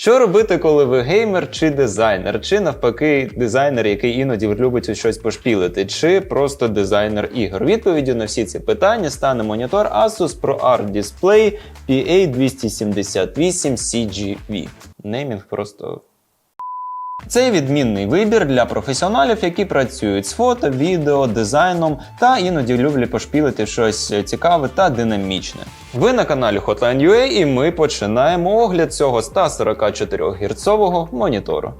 Що робити, коли ви геймер чи дизайнер, чи навпаки дизайнер, який іноді любить щось пошпілити, чи просто дизайнер ігор? Відповіддю на всі ці питання стане монітор Asus ProArt Display PA278 CGV. Неймінг просто це відмінний вибір для професіоналів, які працюють з фото, відео, дизайном та іноді люблять пошпілити щось цікаве та динамічне. Ви на каналі Hotline.ua і ми починаємо огляд цього 144 герцового монітору.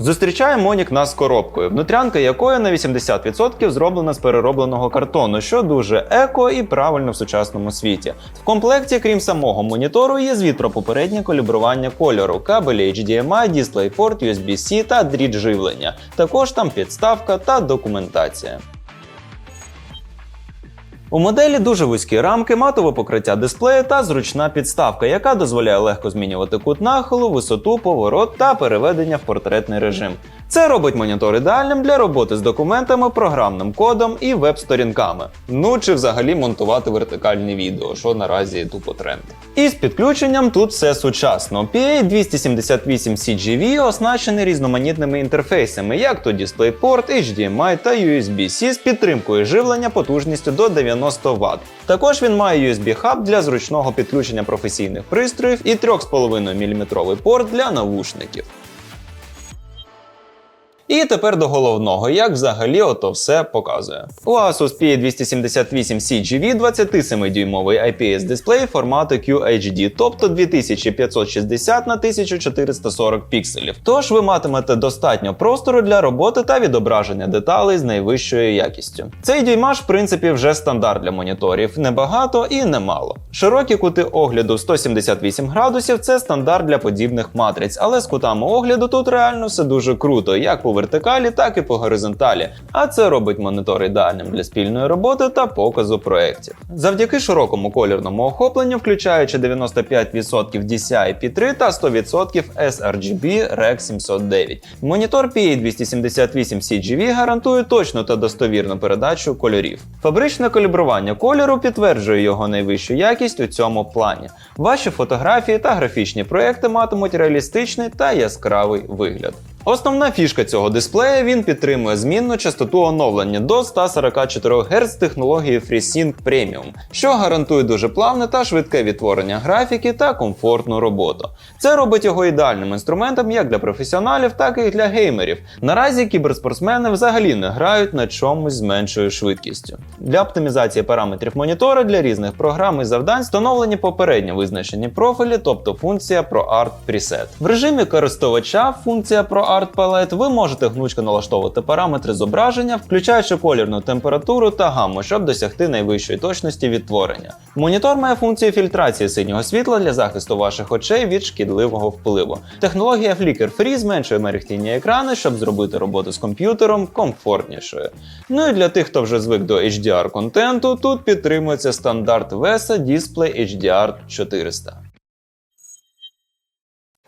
Зустрічає Монік нас з коробкою, внутрянка якої на 80% зроблена з переробленого картону, що дуже еко і правильно в сучасному світі. В комплекті, крім самого монітору, є звіт про попереднє калібрування кольору, кабелі HDMI, DisplayPort, USB-C та дріт живлення. Також там підставка та документація. У моделі дуже вузькі рамки, матове покриття дисплею та зручна підставка, яка дозволяє легко змінювати кут нахилу, висоту, поворот та переведення в портретний режим. Це робить монітор ідеальним для роботи з документами, програмним кодом і веб-сторінками. Ну чи взагалі монтувати вертикальне відео, що наразі тупо тренд. І з підключенням тут все сучасно. PA278 CGV оснащений різноманітними інтерфейсами, як то DisplayPort, HDMI та USB-C з підтримкою живлення потужністю до 90 Вт. Також він має USB-хаб для зручного підключення професійних пристроїв і 3,5 мм порт для навушників. І тепер до головного, як взагалі ото все показує. У Asus PA278 CGV 27-дюймовий IPS дисплей формату QHD, тобто 2560 на 1440 пікселів. Тож ви матимете достатньо простору для роботи та відображення деталей з найвищою якістю. Цей дюймаж, в принципі, вже стандарт для моніторів, небагато і немало. Широкі кути огляду 178 градусів це стандарт для подібних матриць, але з кутами огляду тут реально все дуже круто, як по вертикалі, так і по горизонталі. А це робить монітор ідеальним для спільної роботи та показу проєктів. Завдяки широкому колірному охопленню, включаючи 95% DCI-P3 та 100% sRGB REC 709. Монітор PA278 CGV гарантує точну та достовірну передачу кольорів. Фабричне калібрування кольору підтверджує його найвищу якість у цьому плані. Ваші фотографії та графічні проекти матимуть реалістичний та яскравий вигляд. Основна фішка цього дисплея він підтримує змінну частоту оновлення до 144 Гц технології FreeSync Premium, що гарантує дуже плавне та швидке відтворення графіки та комфортну роботу. Це робить його ідеальним інструментом як для професіоналів, так і для геймерів. Наразі кіберспортсмени взагалі не грають на чомусь з меншою швидкістю. Для оптимізації параметрів монітора для різних програм і завдань встановлені попередньо визначені профілі, тобто функція ProArt Preset. В режимі користувача функція ProArt Palette ви можете гнучко налаштовувати параметри зображення, включаючи колірну температуру та гамму, щоб досягти найвищої точності відтворення. Монітор має функцію фільтрації синього світла для захисту ваших очей від шкідливого впливу. Технологія Flicker Free зменшує мерехтіння екрану, щоб зробити роботу з комп'ютером комфортнішою. Ну і для тих, хто вже звик до HDR контенту, тут підтримується стандарт VESA Display HDR 400.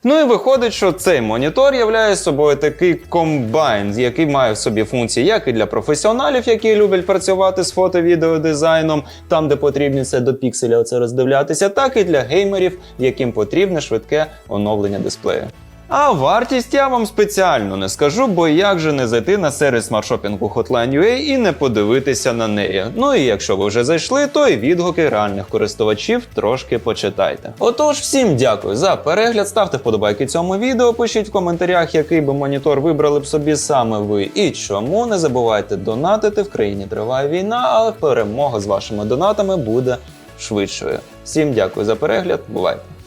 Ну і виходить, що цей монітор являє собою такий комбайн, який має в собі функції як і для професіоналів, які люблять працювати з фото-відеодизайном, там де потрібно це до пікселя оце роздивлятися, так і для геймерів, яким потрібне швидке оновлення дисплею. А вартість я вам спеціально не скажу, бо як же не зайти на сервіс смартшопінгу Hotline.ua і не подивитися на неї. Ну і якщо ви вже зайшли, то і відгуки реальних користувачів трошки почитайте. Отож, всім дякую за перегляд. Ставте вподобайки цьому відео, пишіть в коментарях, який би монітор вибрали б собі саме ви і чому. Не забувайте донатити. В країні триває війна, але перемога з вашими донатами буде швидшою. Всім дякую за перегляд. Бувайте!